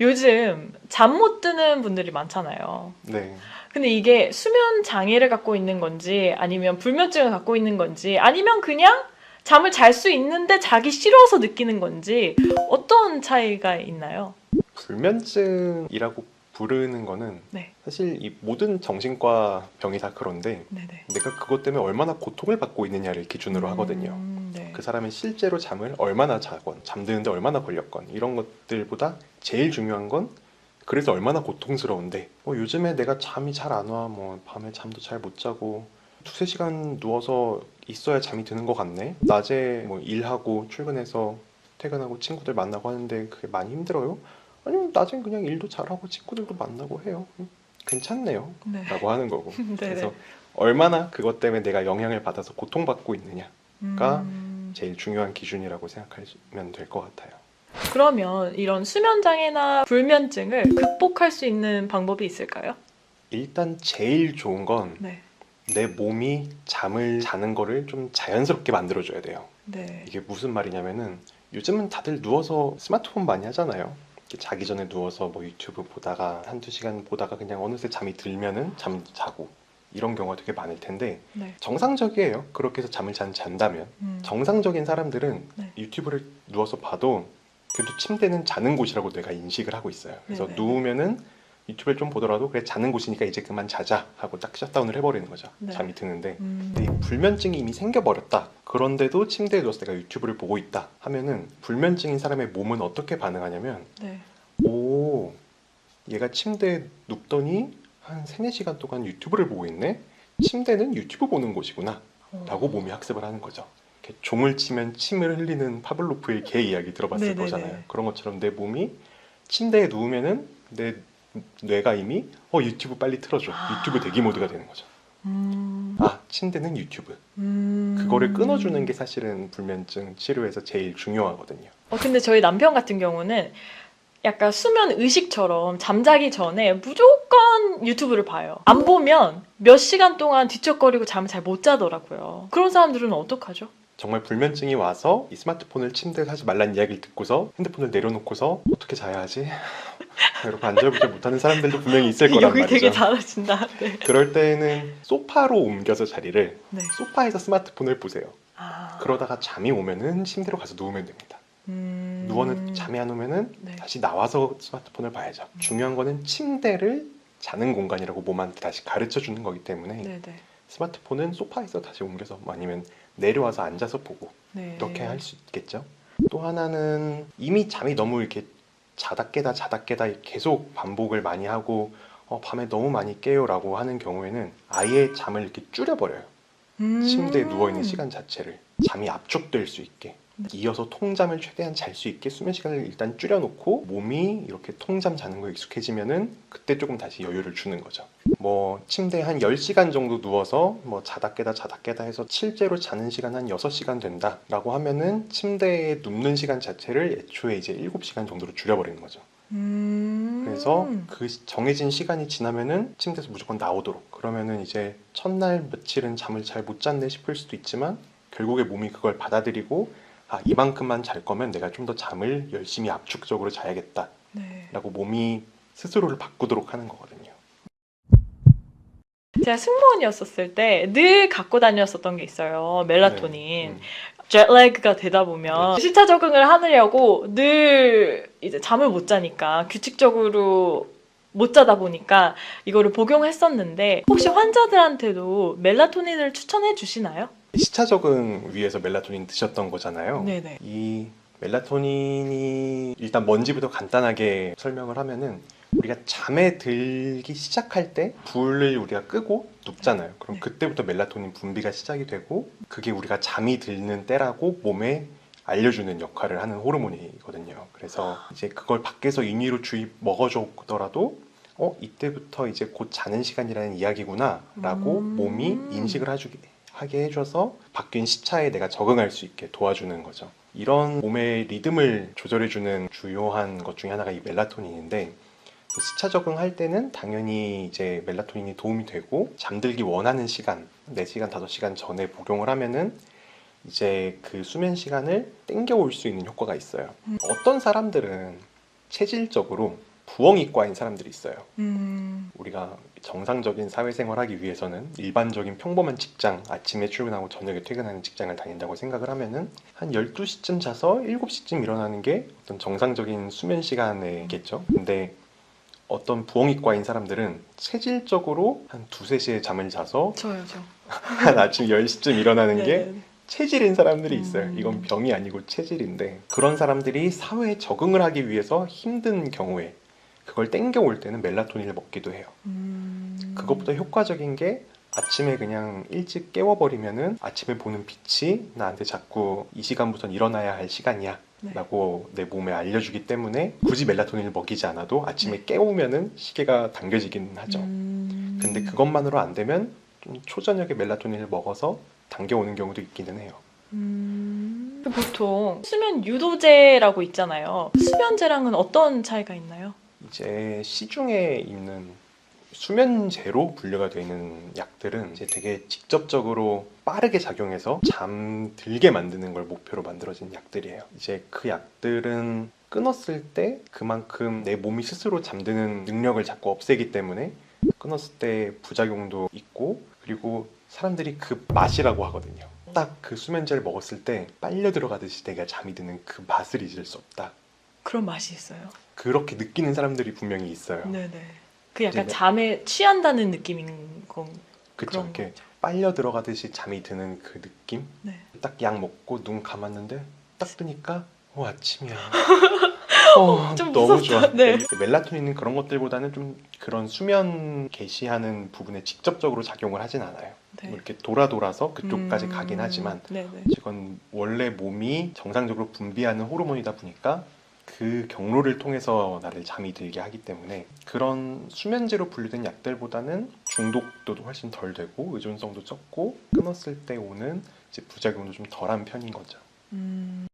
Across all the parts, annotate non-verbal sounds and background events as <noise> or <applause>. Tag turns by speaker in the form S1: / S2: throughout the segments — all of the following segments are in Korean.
S1: 요즘 잠 못 드는 분들이 많잖아요.
S2: 네.
S1: 근데 이게 수면 장애를 갖고 있는 건지 아니면 불면증을 갖고 있는 건지 아니면 그냥 잠을 잘 수 있는데 자기 싫어서 느끼는 건지 어떤 차이가 있나요?
S2: 불면증이라고 부르는 거는
S1: 네.
S2: 사실 이 모든 정신과 병이 다 그런데
S1: 네네.
S2: 내가 그것 때문에 얼마나 고통을 받고 있느냐를 기준으로 하거든요.
S1: 음, 네.
S2: 그 사람이 실제로 잠을 얼마나 자건, 잠드는데 얼마나 걸렸건 이런 것들보다 제일 중요한 건 그래서 얼마나 고통스러운데 뭐 요즘에 내가 잠이 잘 안 와, 뭐 밤에 잠도 잘 못 자고 두세 시간 누워서 있어야 잠이 드는 것 같네. 낮에 뭐 일하고 출근해서 퇴근하고 친구들 만나고 하는데 그게 많이 힘들어요. 아니면 낮엔 그냥 일도 잘하고 친구들도 만나고 해요. 음, 괜찮네요.
S1: 네.
S2: 라고 하는 거고.
S1: 네네. <laughs>
S2: 그래서 얼마나 그것 때문에 내가 영향을 받아서 고통받고 있느냐 가
S1: 음,
S2: 제일 중요한 기준이라고 생각하시면 될 것 같아요.
S1: 그러면 이런 수면 장애나 불면증을 극복할 수 있는 방법이 있을까요?
S2: 일단 제일 좋은 건내
S1: 네.
S2: 몸이 잠을 자는 거를 좀 자연스럽게 만들어 줘야 돼요.
S1: 네.
S2: 이게 무슨 말이냐면은 요즘은 다들 누워서 스마트폰 많이 하잖아요. 자기 전에 누워서 뭐 유튜브 보다가 한두 시간 보다가 그냥 어느새 잠이 들면은 잠 자고 이런 경우가 되게 많을 텐데
S1: 네.
S2: 정상적이에요. 그렇게 해서 잠을 잔, 잔다면
S1: 음,
S2: 정상적인 사람들은
S1: 네.
S2: 유튜브를 누워서 봐도 그래도 침대는 자는 곳이라고 내가 인식을 하고 있어요. 그래서
S1: 네네.
S2: 누우면은 유튜브를 좀 보더라도 그래 자는 곳이니까 이제 그만 자자 하고 딱 셧다운을 해버리는 거죠.
S1: 네.
S2: 잠이 드는데
S1: 음,
S2: 근데 이 불면증이 이미 생겨버렸다. 그런데도 침대에 누워서 내가 유튜브를 보고 있다 하면은 불면증인 사람의 몸은 어떻게 반응하냐면
S1: 네.
S2: 오 얘가 침대에 눕더니 한 3, 4시간 동안 유튜브를 보고 있네? 침대는 유튜브 보는 곳이구나 라고 몸이 학습을 하는 거죠. 이렇게 종을 치면 침을 흘리는 파블로프의 개 이야기 들어봤을
S1: 네네네.
S2: 거잖아요. 그런 것처럼 내 몸이 침대에 누우면은 내 뇌가 이미 어 유튜브 빨리 틀어줘.
S1: 아.
S2: 유튜브 대기 모드가 되는 거죠.
S1: 음,
S2: 아 침대는 유튜브.
S1: 음.
S2: 그거를 끊어주는 게 사실은 불면증 치료에서 제일 중요하거든요.
S1: 어, 근데 저희 남편 같은 경우는 약간 수면 의식처럼 잠자기 전에 무조건 유튜브를 봐요. 안 보면 몇 시간 동안 뒤척거리고 잠을 잘 못 자더라고요. 그런 사람들은 어떡하죠?
S2: 정말 불면증이 와서 이 스마트폰을 침대에 하지 말라는 이야기를 듣고서 핸드폰을 내려놓고서 어떻게 자야 하지? <laughs> 이러고 앉아보지 못하는 사람들도 분명히 있을 거란
S1: 여기
S2: 말이죠.
S1: 되게 잘하신다. 네.
S2: 그럴 때는 소파로 옮겨서 자리를
S1: 네.
S2: 소파에서 스마트폰을 보세요.
S1: 아,
S2: 그러다가 잠이 오면은 침대로 가서 누우면 됩니다.
S1: 음...
S2: 누워는 잠이 안 오면은
S1: 네.
S2: 다시 나와서 스마트폰을 봐야죠. 중요한 거는 침대를 자는 공간이라고 몸한테 다시 가르쳐 주는 거기 때문에
S1: 네네.
S2: 스마트폰은 소파에서 다시 옮겨서 아니면 내려와서 앉아서 보고
S1: 네.
S2: 이렇게 할 수 있겠죠. 또 하나는 이미 잠이 너무 이렇게 자다 깨다 자다 깨다 계속 반복을 많이 하고 어, 밤에 너무 많이 깨요라고 하는 경우에는 아예 잠을 이렇게 줄여버려요.
S1: 음...
S2: 침대에 누워 있는 시간 자체를 잠이 압축될 수 있게
S1: 네.
S2: 이어서 통잠을 최대한 잘 수 있게 수면 시간을 일단 줄여놓고 몸이 이렇게 통잠 자는 거에 익숙해지면은 그때 조금 다시 여유를 주는 거죠. 뭐 침대에 한 10시간 정도 누워서 뭐 자다 깨다 자다 깨다 해서 실제로 자는 시간 한 6시간 된다라고 하면은 침대에 눕는 시간 자체를 애초에 이제 7시간 정도로 줄여버리는 거죠.
S1: 음...
S2: 그래서 그 시- 정해진 시간이 지나면은 침대에서 무조건 나오도록 그러면은 이제 첫날 며칠은 잠을 잘 못 잤네 싶을 수도 있지만 결국에 몸이 그걸 받아들이고 아 이만큼만 잘 거면 내가 좀 더 잠을 열심히 압축적으로 자야겠다라고
S1: 네.
S2: 몸이 스스로를 바꾸도록 하는 거거든요.
S1: 제가 승무원이었었을 때 늘 갖고 다녔었던 게 있어요. 멜라토닌.
S2: 네. 음.
S1: jetlag가 되다 보면
S2: 네.
S1: 시차 적응을 하려고 늘 이제 잠을 못 자니까 규칙적으로 못 자다 보니까 이거를 복용했었는데 혹시 환자들한테도 멜라토닌을 추천해 주시나요?
S2: 시차 적응 위해서 멜라토닌 드셨던 거잖아요.
S1: 네네.
S2: 이 멜라토닌이 일단 뭔지부터 간단하게 설명을 하면은 우리가 잠에 들기 시작할 때 불을 우리가 끄고 눕잖아요. 그럼
S1: 네.
S2: 그때부터 멜라토닌 분비가 시작이 되고 그게 우리가 잠이 들는 때라고 몸에 알려주는 역할을 하는 호르몬이거든요. 그래서 이제 그걸 밖에서 인위로 주입 먹어줬더라도 어 이때부터 이제 곧 자는 시간이라는 이야기구나라고
S1: 음.
S2: 몸이 인식을 해주게 하게 해줘서 바뀐 시차에 내가 적응할 수 있게 도와주는 거죠. 이런 몸의 리듬을 조절해주는 주요한 것 중에 하나가 이 멜라토닌인데 그 시차 적응할 때는 당연히 이제 멜라토닌이 도움이 되고 잠들기 원하는 시간 4시간 5시간 전에 복용을 하면은 이제 그 수면 시간을 땡겨올 수 있는 효과가 있어요.
S1: 음.
S2: 어떤 사람들은 체질적으로 부엉이과인 사람들이 있어요.
S1: 음,
S2: 우리가 정상적인 사회생활하기 위해서는 일반적인 평범한 직장, 아침에 출근하고 저녁에 퇴근하는 직장을 다닌다고 생각을 하면은 한 12시쯤 자서 7시쯤 일어나는 게 어떤 정상적인 수면 시간이겠죠. 근데 어떤 부엉이과인 사람들은 체질적으로 한 두세 시에 잠을 자서
S1: 저요, 저.
S2: 한 아침 10시쯤 일어나는 게
S1: 네.
S2: 체질인 사람들이 있어요.
S1: 음.
S2: 이건 병이 아니고 체질인데 그런 사람들이 사회에 적응을 하기 위해서 힘든 경우에 그걸 땡겨올 때는 멜라토닌을 먹기도 해요.
S1: 음.
S2: 그것보다 효과적인 게 아침에 그냥 일찍 깨워버리면은 아침에 보는 빛이 나한테 자꾸 이 시간부터는 일어나야 할 시간이야
S1: 네.
S2: 라고 내 몸에 알려주기 때문에 굳이 멜라토닌을 먹이지 않아도 아침에 깨우면은 시계가 당겨지긴 하죠.
S1: 음.
S2: 근데 그것만으로 안 되면 좀 초저녁에 멜라토닌을 먹어서 당겨오는 경우도 있기는 해요.
S1: 음. 보통 수면 유도제라고 있잖아요. 수면제랑은 어떤 차이가 있나요?
S2: 이제 시중에 있는 수면제로 분류가 되어 있는 약들은 이제 되게 직접적으로 빠르게 작용해서 잠들게 만드는 걸 목표로 만들어진 약들이에요. 이제 그 약들은 끊었을 때 그만큼 내 몸이 스스로 잠드는 능력을 자꾸 없애기 때문에 끊었을 때 부작용도 있고 그리고 사람들이 그 맛이라고 하거든요. 딱 그 수면제를 먹었을 때 빨려 들어가듯이 내가 잠이 드는 그 맛을 잊을 수 없다.
S1: 그런 맛이 있어요.
S2: 그렇게 느끼는 사람들이 분명히 있어요.
S1: 네네. 그 약간
S2: 이제
S1: 잠에 취한다는 느낌인 건
S2: 그쵸
S1: 그런
S2: 이렇게
S1: 거죠.
S2: 빨려 들어가듯이 잠이 드는 그 느낌
S1: 네.
S2: 딱 약 먹고 눈 감았는데 딱 뜨니까 어 아침이야 <laughs> 어,
S1: 좀
S2: 너무
S1: 무섭다.
S2: 좋아
S1: 네.
S2: 멜라토닌은 그런 것들보다는 좀 그런 수면 개시하는 부분에 직접적으로 작용을 하진 않아요
S1: 네.
S2: 뭐 이렇게 돌아 돌아서 그쪽까지
S1: 음.
S2: 가긴 하지만
S1: 네네.
S2: 이건 원래 몸이 정상적으로 분비하는 호르몬이다 보니까 그 경로를 통해서 나를 잠이 들게 하기 때문에 그런 수면제로 분류된 약들보다는 중독도도 훨씬 덜 되고 의존성도 적고 끊었을 때 오는 이제 부작용도 좀 덜한 편인 거죠.
S1: 음.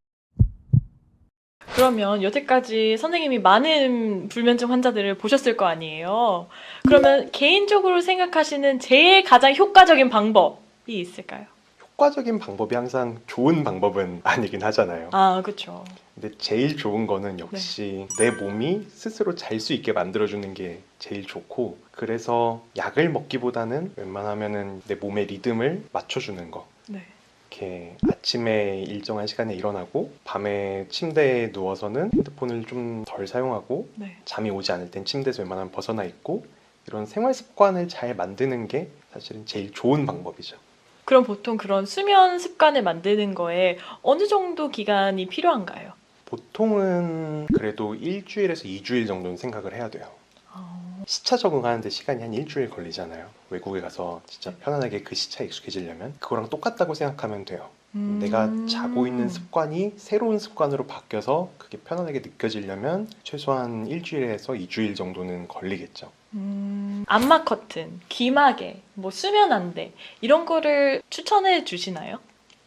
S1: 그러면 여태까지 선생님이 많은 불면증 환자들을 보셨을 거 아니에요. 그러면 개인적으로 생각하시는 제일 가장 효과적인 방법이 있을까요?
S2: 효과적인 방법이 항상 좋은 방법은 <laughs> 아니긴 하잖아요.
S1: 아, 그렇죠.
S2: 근데 제일 좋은 거는 역시 내 몸이 스스로 잘 수 있게 만들어주는 게 제일 좋고 그래서 약을 먹기보다는 웬만하면은 내 몸의 리듬을 맞춰주는 거
S1: 네.
S2: 이렇게 아침에 일정한 시간에 일어나고 밤에 침대에 누워서는 핸드폰을 좀 덜 사용하고
S1: 네.
S2: 잠이 오지 않을 땐 침대에서 웬만하면 벗어나 있고 이런 생활 습관을 잘 만드는 게 사실은 제일 좋은 방법이죠.
S1: 그럼 보통 그런 수면 습관을 만드는 거에 어느 정도 기간이 필요한가요?
S2: 보통은 그래도 일주일에서 2주일 정도는 생각을 해야 돼요.
S1: 어,
S2: 시차 적응하는데 시간이 한 일주일 걸리잖아요. 외국에 가서 진짜
S1: 네.
S2: 편안하게 그 시차에 익숙해지려면 그거랑 똑같다고 생각하면 돼요.
S1: 음.
S2: 내가 자고 있는 습관이 새로운 습관으로 바뀌어서 그게 편안하게 느껴지려면 최소한 일주일에서 2주일 정도는 걸리겠죠.
S1: 음, 안마 커튼, 귀마개, 뭐 수면 안대 이런 거를 추천해 주시나요?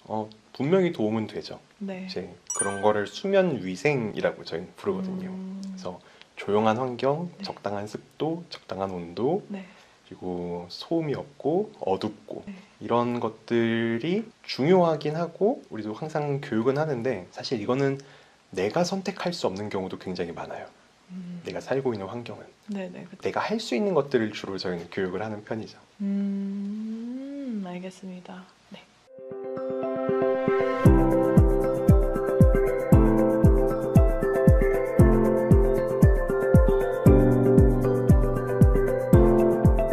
S2: 어, 분명히 도움은 되죠.
S1: 네.
S2: 이제 그런 거를 수면 위생이라고 저희는 부르거든요.
S1: 음,
S2: 그래서 조용한 환경,
S1: 네.
S2: 적당한 습도, 적당한 온도,
S1: 네.
S2: 그리고 소음이 없고 어둡고
S1: 네.
S2: 이런 것들이 중요하긴 하고 우리도 항상 교육은 하는데 사실 이거는 내가 선택할 수 없는 경우도 굉장히 많아요.
S1: 음,
S2: 내가 살고 있는 환경은
S1: 네네. 그쵸.
S2: 내가 할 수 있는 것들을 주로 저희는 교육을 하는 편이죠.
S1: 음, 알겠습니다.